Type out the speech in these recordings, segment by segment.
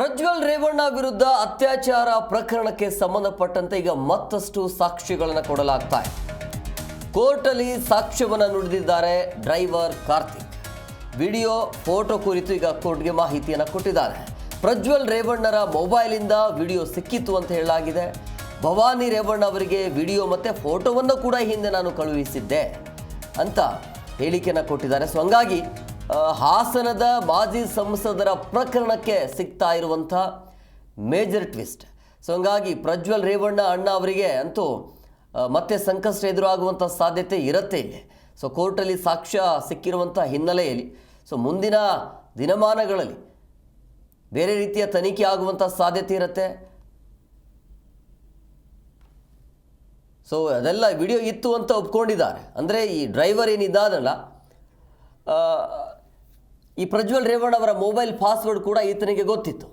ಪ್ರಜ್ವಲ್ ರೇವಣ್ಣ ವಿರುದ್ಧ ಅತ್ಯಾಚಾರ ಪ್ರಕರಣಕ್ಕೆ ಸಂಬಂಧಪಟ್ಟಂತೆ ಈಗ ಮತ್ತಷ್ಟು ಸಾಕ್ಷಿಗಳನ್ನು ಕೊಡಲಾಗ್ತಾ ಇದೆ. ಕೋರ್ಟಲ್ಲಿ ಸಾಕ್ಷ್ಯವನ್ನು ನುಡಿದಿದ್ದಾರೆ ಡ್ರೈವರ್ ಕಾರ್ತಿಕ್. ವಿಡಿಯೋ, ಫೋಟೋ ಕುರಿತು ಈಗ ಕೋರ್ಟ್ಗೆ ಮಾಹಿತಿಯನ್ನು ಕೊಟ್ಟಿದ್ದಾರೆ. ಪ್ರಜ್ವಲ್ ರೇವಣ್ಣರ ಮೊಬೈಲಿಂದ ವಿಡಿಯೋ ಸಿಕ್ಕಿತ್ತು ಅಂತ ಹೇಳಲಾಗಿದೆ. ಭವಾನಿ ರೇವಣ್ಣ ಅವರಿಗೆ ವಿಡಿಯೋ ಮತ್ತು ಫೋಟೋವನ್ನು ಕೂಡ ಹಿಂದೆ ನಾನು ಕಳುಹಿಸಿದ್ದೆ ಅಂತ ಹೇಳಿಕೆಯನ್ನು ಕೊಟ್ಟಿದ್ದಾರೆ. ಸೊ ಹಂಗಾಗಿ ಹಾಸನದ ಮಾಜಿ ಸಂಸದರ ಪ್ರಕರಣಕ್ಕೆ ಸಿಗ್ತಾ ಇರುವಂಥ ಮೇಜರ್ ಟ್ವಿಸ್ಟ್. ಸೊ ಹಂಗಾಗಿ ಪ್ರಜ್ವಲ್ ರೇವಣ್ಣ ಅಣ್ಣ ಅವರಿಗೆ ಅಂತೂ ಮತ್ತೆ ಸಂಕಷ್ಟ ಎದುರಾಗುವಂಥ ಸಾಧ್ಯತೆ ಇರುತ್ತೆ ಇಲ್ಲಿ. ಸೊ ಕೋರ್ಟಲ್ಲಿ ಸಾಕ್ಷ್ಯ ಸಿಕ್ಕಿರುವಂಥ ಹಿನ್ನೆಲೆಯಲ್ಲಿ ಸೊ ಮುಂದಿನ ದಿನಮಾನಗಳಲ್ಲಿ ಬೇರೆ ರೀತಿಯ ತನಿಖೆ ಆಗುವಂಥ ಸಾಧ್ಯತೆ ಇರುತ್ತೆ. ಸೊ ಅದೆಲ್ಲ ವಿಡಿಯೋ ಇತ್ತು ಅಂತ ಒಪ್ಕೊಂಡಿದ್ದಾರೆ. ಅಂದರೆ ಈ ಡ್ರೈವರ್ ಏನಿದ್ದಾನಲ್ಲ ಆ, ಈ ಪ್ರಜ್ವಲ್ ರೇವಣ್ಣ ಅವರ ಮೊಬೈಲ್ ಪಾಸ್ವರ್ಡ್ ಕೂಡ ಈತನಿಗೆ ಗೊತ್ತಿತ್ತು.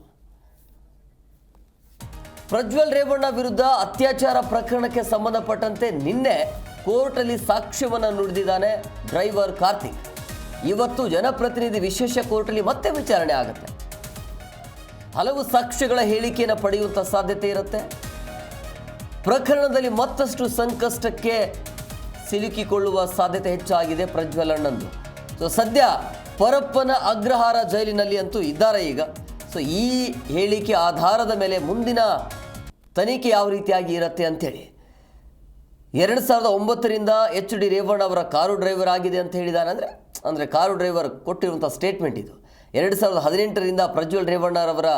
ಪ್ರಜ್ವಲ್ ರೇವಣ್ಣ ವಿರುದ್ಧ ಅತ್ಯಾಚಾರ ಪ್ರಕರಣಕ್ಕೆ ಸಂಬಂಧಪಟ್ಟಂತೆ ನಿನ್ನೆ ಕೋರ್ಟಲ್ಲಿ ಸಾಕ್ಷ್ಯವನ್ನು ನುಡಿದಿದ್ದಾನೆ ಡ್ರೈವರ್ ಕಾರ್ತಿಕ್. ಇವತ್ತು ಜನಪ್ರತಿನಿಧಿ ವಿಶೇಷ ಕೋರ್ಟಲ್ಲಿ ಮತ್ತೆ ವಿಚಾರಣೆ ಆಗುತ್ತೆ. ಹಲವು ಸಾಕ್ಷ್ಯಗಳ ಹೇಳಿಕೆಯನ್ನು ಪಡೆಯುವಂಥ ಸಾಧ್ಯತೆ ಇರುತ್ತೆ. ಪ್ರಕರಣದಲ್ಲಿ ಮತ್ತಷ್ಟು ಸಂಕಷ್ಟಕ್ಕೆ ಸಿಲುಕಿಕೊಳ್ಳುವ ಸಾಧ್ಯತೆ ಹೆಚ್ಚಾಗಿದೆ ಪ್ರಜ್ವಲ್ ಅಣ್ಣಂದು. ಸೊ ಸದ್ಯ ಪರಪ್ಪನ ಅಗ್ರಹಾರ ಜೈಲಿನಲ್ಲಿ ಅಂತೂ ಇದ್ದಾರೆ ಈಗ. ಸೊ ಈ ಹೇಳಿಕೆ ಆಧಾರದ ಮೇಲೆ ಮುಂದಿನ ತನಿಖೆ ಯಾವ ರೀತಿಯಾಗಿ ಇರುತ್ತೆ ಅಂತೇಳಿ ಎರಡು ಸಾವಿರದ ಒಂಬತ್ತರಿಂದ ಎಚ್ ಡಿ ರೇವಣ್ಣ ಅವರ ಕಾರು ಡ್ರೈವರ್ ಆಗಿದೆ ಅಂತ ಹೇಳಿದಾನೆ ಅಂದರೆ ಅಂದರೆ ಕಾರು ಡ್ರೈವರ್ ಕೊಟ್ಟಿರುವಂಥ ಸ್ಟೇಟ್ಮೆಂಟ್ ಇದು. ಎರಡು ಸಾವಿರದ ಹದಿನೆಂಟರಿಂದ ಪ್ರಜ್ವಲ್ ರೇವಣ್ಣರವರ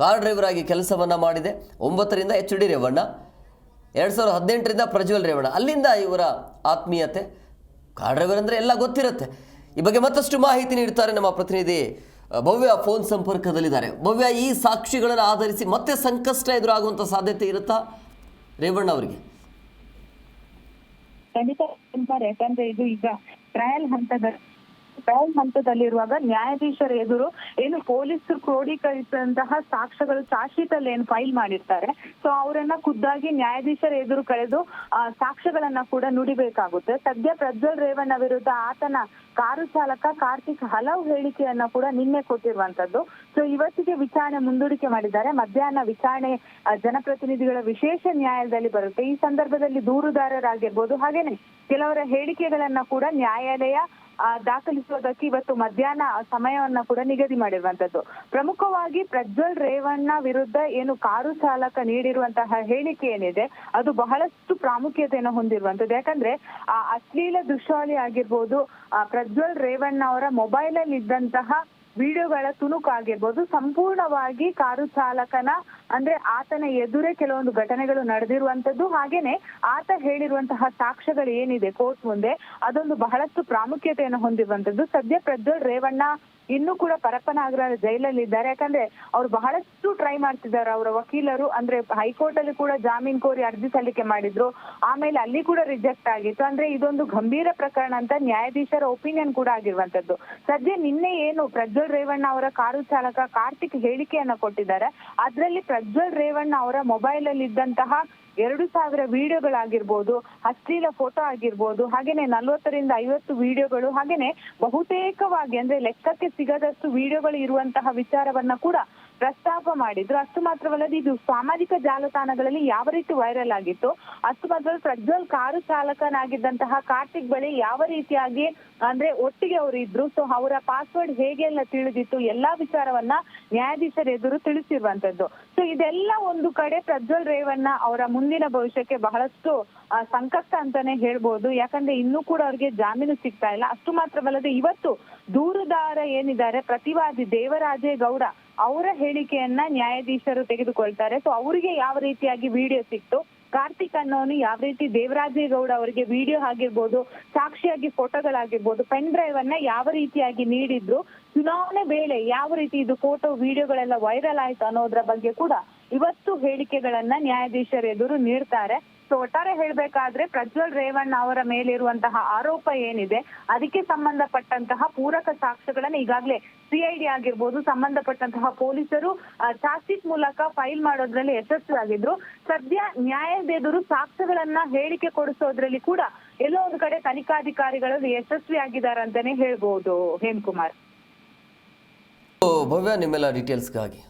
ಕಾರ್ ಡ್ರೈವರ್ ಆಗಿ ಕೆಲಸವನ್ನು ಮಾಡಿದೆ. ಒಂಬತ್ತರಿಂದ ಎಚ್ ಡಿ ರೇವಣ್ಣ. ಎರಡು ಸಾವಿರದ ಹದಿನೆಂಟರಿಂದ ಪ್ರಜ್ವಲ್ ರೇವಣ್ಣ. ಅಲ್ಲಿಂದ ಇವರ ಆತ್ಮೀಯತೆ. ಕಾರ್ ಡ್ರೈವರ್ ಅಂದರೆ ಎಲ್ಲ ಗೊತ್ತಿರುತ್ತೆ. ಈ ಬಗ್ಗೆ ಮತ್ತಷ್ಟು ಮಾಹಿತಿ ನೀಡುತ್ತಾರೆ ನಮ್ಮ ಪ್ರತಿನಿಧಿ ಭವ್ಯ ಫೋನ್ ಸಂಪರ್ಕದಲ್ಲಿದ್ದಾರೆ. ಭವ್ಯ, ಈ ಸಾಕ್ಷಿಗಳನ್ನು ಆಧರಿಸಿ ಮತ್ತೆ ಸಂಕಷ್ಟ ಎದುರಾಗುವಂತಹ ಸಾಧ್ಯತೆ ಇರುತ್ತಾ? ರೇವಣ್ಣ ಅವರಿಗೆ. ಖಂಡಿತ ಯಾಕಂದ್ರೆ ಇದು ಈಗ ಟ್ರಯಲ್ ಹಂತದ ಟ್ರಯಲ್ ಹಂತದಲ್ಲಿರುವಾಗ ನ್ಯಾಯಾಧೀಶರ ಎದುರು ಏನು ಪೊಲೀಸರು ಕ್ರೋಢೀಕರಿಸಿದಂತಹ ಸಾಕ್ಷ್ಯಗಳು ಚಾರ್ಜ್ಶೀಟಲ್ಲಿ ಶೀಟ್ ಏನು ಫೈಲ್ ಮಾಡಿರ್ತಾರೆ. ಸೊ ಅವರನ್ನ ಖುದ್ದಾಗಿ ನ್ಯಾಯಾಧೀಶರ ಎದುರು ಕಳೆದು ಸಾಕ್ಷ್ಯಗಳನ್ನ ಕೂಡ ನುಡಿಬೇಕಾಗುತ್ತೆ. ಸದ್ಯ ಪ್ರಜ್ವಲ್ ರೇವಣ್ಣ ವಿರುದ್ಧ ಆತನ ಕಾರು ಚಾಲಕ ಕಾರ್ತಿಕ್ ಹಲವು ಹೇಳಿಕೆಯನ್ನ ಕೂಡ ನಿನ್ನೆ ಕೊಟ್ಟಿರುವಂತದ್ದು. ಸೊ ಇವತ್ತಿಗೆ ವಿಚಾರಣೆ ಮುಂದೂಡಿಕೆ ಮಾಡಿದ್ದಾರೆ. ಮಧ್ಯಾಹ್ನ ವಿಚಾರಣೆ ಜನಪ್ರತಿನಿಧಿಗಳ ವಿಶೇಷ ನ್ಯಾಯಾಲಯದಲ್ಲಿ ಬರುತ್ತೆ. ಈ ಸಂದರ್ಭದಲ್ಲಿ ದೂರುದಾರರಾಗಿರ್ಬೋದು. ಹಾಗೇನೆ ಕೆಲವರ ಹೇಳಿಕೆಗಳನ್ನ ಕೂಡ ನ್ಯಾಯಾಲಯ ದಾಖಲಿಸುವುದಕ್ಕೆ ಇವತ್ತು ಮಧ್ಯಾಹ್ನ ಸಮಯವನ್ನ ಕೂಡ ನಿಗದಿ ಮಾಡಿರುವಂತದ್ದು. ಪ್ರಮುಖವಾಗಿ ಪ್ರಜ್ವಲ್ ರೇವಣ್ಣ ವಿರುದ್ಧ ಏನು ಕಾರು ಚಾಲಕ ನೀಡಿರುವಂತಹ ಹೇಳಿಕೆ ಏನಿದೆ, ಅದು ಬಹಳಷ್ಟು ಪ್ರಾಮುಖ್ಯತೆಯನ್ನು ಹೊಂದಿರುವಂತದ್ದು ಯಾಕಂದ್ರೆ, ಆ, ಅಶ್ಲೀಲ ದೃಶ್ಯಾವಳಿ ಆಗಿರ್ಬೋದು ಪ್ರಜ್ವಲ್ ರೇವಣ್ಣ ಅವರ ಮೊಬೈಲ್ ಅಲ್ಲಿ ಇದ್ದಂತಹ ವಿಡಿಯೋಗಳ ತುಣುಕು ಆಗಿರ್ಬೋದು, ಸಂಪೂರ್ಣವಾಗಿ ಕಾರು ಚಾಲಕನ, ಅಂದ್ರೆ ಆತನ ಎದುರೇ ಕೆಲವೊಂದು ಘಟನೆಗಳು ನಡೆದಿರುವಂತದ್ದು ಹಾಗೇನೆ ಆತ ಹೇಳಿರುವಂತಹ ಸಾಕ್ಷ್ಯಗಳು ಏನಿದೆ ಕೋರ್ಟ್ ಮುಂದೆ, ಅದೊಂದು ಬಹಳಷ್ಟು ಪ್ರಾಮುಖ್ಯತೆಯನ್ನು ಹೊಂದಿರುವಂತದ್ದು ಸದ್ಯ ಪ್ರಜ್ವಲ್ ರೇವಣ್ಣ ಇನ್ನೂ ಕೂಡ ಪರಪ್ಪನಾಗರ ಜೈಲಲ್ಲಿ ಇದ್ದಾರೆ. ಯಾಕಂದ್ರೆ ಅವ್ರು ಬಹಳಷ್ಟು ಟ್ರೈ ಮಾಡ್ತಿದ್ದಾರೆ ಅವರ ವಕೀಲರು. ಅಂದ್ರೆ ಹೈಕೋರ್ಟ್ ಅಲ್ಲಿ ಕೂಡ ಜಾಮೀನ್ ಕೋರಿ ಅರ್ಜಿ ಸಲ್ಲಿಕೆ ಮಾಡಿದ್ರು. ಆಮೇಲೆ ಅಲ್ಲಿ ಕೂಡ ರಿಜೆಕ್ಟ್ ಆಗಿತ್ತು. ಅಂದ್ರೆ ಇದೊಂದು ಗಂಭೀರ ಪ್ರಕರಣ ಅಂತ ನ್ಯಾಯಾಧೀಶರ ಒಪಿನಿಯನ್ ಕೂಡ ಆಗಿರುವಂತದ್ದು ಸದ್ಯ ನಿನ್ನೆ ಏನು ಪ್ರಜ್ವಲ್ ರೇವಣ್ಣ ಅವರ ಕಾರು ಚಾಲಕ ಕಾರ್ತಿಕ್ ಹೇಳಿಕೆಯನ್ನ ಕೊಟ್ಟಿದ್ದಾರೆ. ಅದ್ರಲ್ಲಿ ಪ್ರಜ್ವಲ್ ರೇವಣ್ಣ ಅವರ ಮೊಬೈಲ್ ಅಲ್ಲಿ ಇದ್ದಂತಹ ಎರಡು ಸಾವಿರ ವಿಡಿಯೋಗಳಾಗಿರ್ಬೋದು, ಅಶ್ಲೀಲ ಫೋಟೋ ಆಗಿರ್ಬೋದು, ಹಾಗೇನೆ ನಲ್ವತ್ತರಿಂದ ಐವತ್ತು ವಿಡಿಯೋಗಳು, ಹಾಗೇನೆ ಬಹುತೇಕವಾಗಿ ಅಂದ್ರೆ ಲೆಕ್ಕಕ್ಕೆ ಸಿಗದಷ್ಟು ವಿಡಿಯೋಗಳು ಇರುವಂತಹ ವಿಚಾರವನ್ನ ಕೂಡ ಪ್ರಸ್ತಾಪ ಮಾಡಿದ್ರು. ಅಷ್ಟು ಮಾತ್ರವಲ್ಲದೆ ಇದು ಸಾಮಾಜಿಕ ಜಾಲತಾಣಗಳಲ್ಲಿ ಯಾವ ರೀತಿ ವೈರಲ್ ಆಗಿತ್ತು, ಅಷ್ಟು ಮಾತ್ರ ಪ್ರಜ್ವಲ್ ಕಾರು ಚಾಲಕನಾಗಿದ್ದಂತಹ ಕಾರ್ತಿಕ್ ಬಳಿ ಯಾವ ರೀತಿಯಾಗಿ ಅಂದ್ರೆ ಒಟ್ಟಿಗೆ ಅವರು ಇದ್ರು? ಸೊ ಅವರ ಪಾಸ್ವರ್ಡ್ ಹೇಗೆ ಎಲ್ಲ ತಿಳಿದಿತ್ತು? ಎಲ್ಲಾ ವಿಚಾರವನ್ನ ನ್ಯಾಯಾಧೀಶರ ಎದುರು ತಿಳಿಸಿರುವಂತದ್ದು. ಸೊ ಇದೆಲ್ಲ ಒಂದು ಕಡೆ ಪ್ರಜ್ವಲ್ ರೇವಣ್ಣ ಅವರ ಮುಂದಿನ ಭವಿಷ್ಯಕ್ಕೆ ಬಹಳಷ್ಟು ಸಂಕಷ್ಟ ಅಂತಾನೆ ಹೇಳ್ಬೋದು. ಯಾಕಂದ್ರೆ ಇನ್ನೂ ಕೂಡ ಅವ್ರಿಗೆ ಜಾಮೀನು ಸಿಗ್ತಾ ಇಲ್ಲ. ಅಷ್ಟು ಮಾತ್ರವಲ್ಲದೆ ಇವತ್ತು ದೂರುದಾರ ಏನಿದ್ದಾರೆ? ಪ್ರತಿವಾದಿ ದೇವರಾಜೇಗೌಡ ಅವರ ಹೇಳಿಕೆಯನ್ನ ನ್ಯಾಯಾಧೀಶರು ತೆಗೆದುಕೊಳ್ತಾರೆ. ಸೊ ಅವರಿಗೆ ಯಾವ ರೀತಿಯಾಗಿ ವಿಡಿಯೋ ಸಿಕ್ತು? ಕಾರ್ತಿಕ್ ಅನ್ನೋನು ಯಾವ ರೀತಿ ದೇವರಾಜೇಗೌಡ ಅವರಿಗೆ ವಿಡಿಯೋ ಆಗಿರ್ಬೋದು, ಸಾಕ್ಷಿಯಾಗಿ ಫೋಟೋಗಳಾಗಿರ್ಬೋದು ಪೆನ್ ಡ್ರೈವ್ ಅನ್ನ ಯಾವ ರೀತಿಯಾಗಿ ನೀಡಿದ್ರು? ಚುನಾವಣೆ ವೇಳೆ ಯಾವ ರೀತಿ ಇದು ಫೋಟೋ ವಿಡಿಯೋಗಳೆಲ್ಲ ವೈರಲ್ ಆಯ್ತು ಅನ್ನೋದ್ರ ಬಗ್ಗೆ ಕೂಡ ಇವತ್ತು ಹೇಳಿಕೆಗಳನ್ನ ನ್ಯಾಯಾಧೀಶರ ಎದುರು ನೀಡ್ತಾರೆ. ಸೊ ಒಟ್ಟಾರೆ ಹೇಳ್ಬೇಕಾದ್ರೆ ಪ್ರಜ್ವಲ್ ರೇವಣ್ಣ ಅವರ ಮೇಲಿರುವಂತಹ ಆರೋಪ ಏನಿದೆ, ಅದಕ್ಕೆ ಸಂಬಂಧಪಟ್ಟಂತಹ ಪೂರಕ ಸಾಕ್ಷ್ಯಗಳನ್ನ ಈಗಾಗಲೇ ಸಿಐಡಿ ಆಗಿರ್ಬೋದು, ಸಂಬಂಧಪಟ್ಟಂತಹ ಪೊಲೀಸರು ಚಾರ್ಜ್ ಶೀಟ್ ಮೂಲಕ ಫೈಲ್ ಮಾಡೋದ್ರಲ್ಲಿ ಯಶಸ್ವಿಯಾಗಿದ್ರು. ಸದ್ಯ ನ್ಯಾಯದ ಎದುರು ಸಾಕ್ಷ್ಯಗಳನ್ನ ಹೇಳಿಕೆ ಕೊಡಿಸೋದ್ರಲ್ಲಿ ಕೂಡ ಎಲ್ಲೋ ಒಂದು ಕಡೆ ತನಿಖಾಧಿಕಾರಿಗಳು ಯಶಸ್ವಿಯಾಗಿದ್ದಾರೆ ಅಂತಾನೆ ಹೇಳ್ಬೋದು ಹೇಮಕುಮಾರ್. ಭವ್ಯ, ನಿಮ್ಮೆಲ್ಲ ಡೀಟೇಲ್ಸ್ಗಾಗಿ